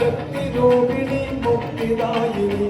ശക്തി രൂപിണി മുക്തിദായിനി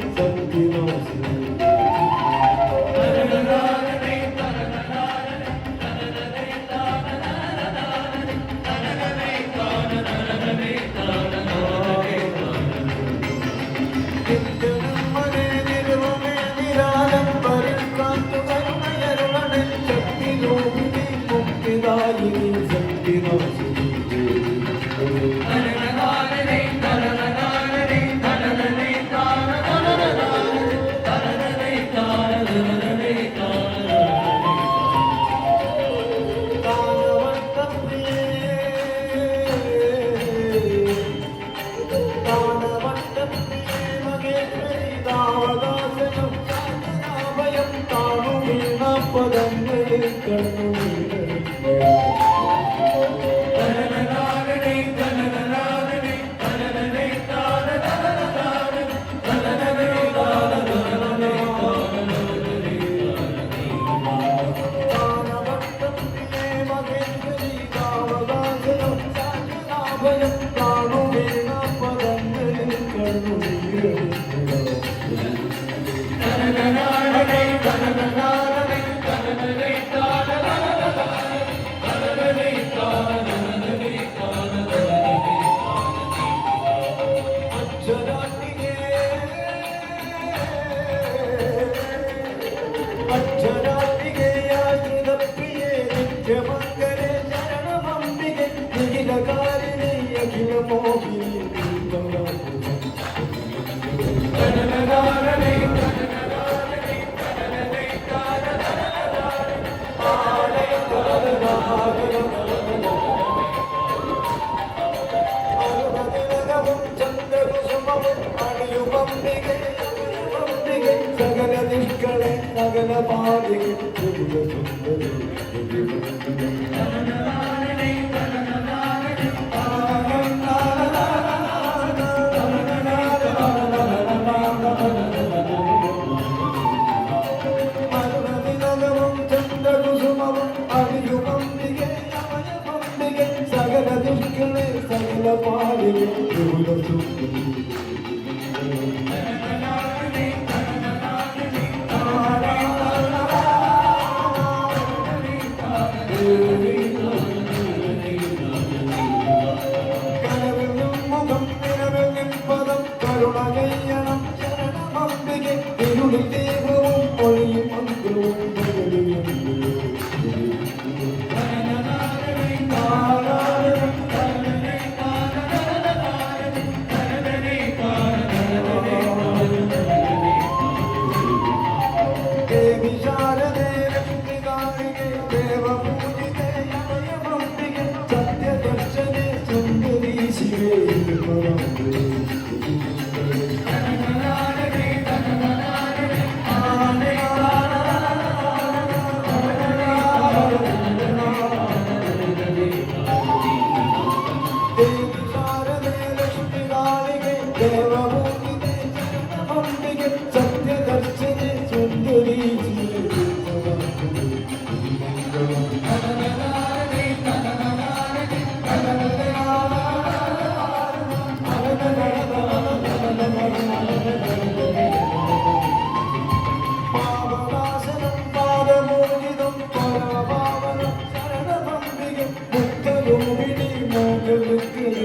tiempo. സകല നിഷ്കളെ സകല പാടികൾ പുതിയ സുന്ദരി বন্ধু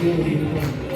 Thank you.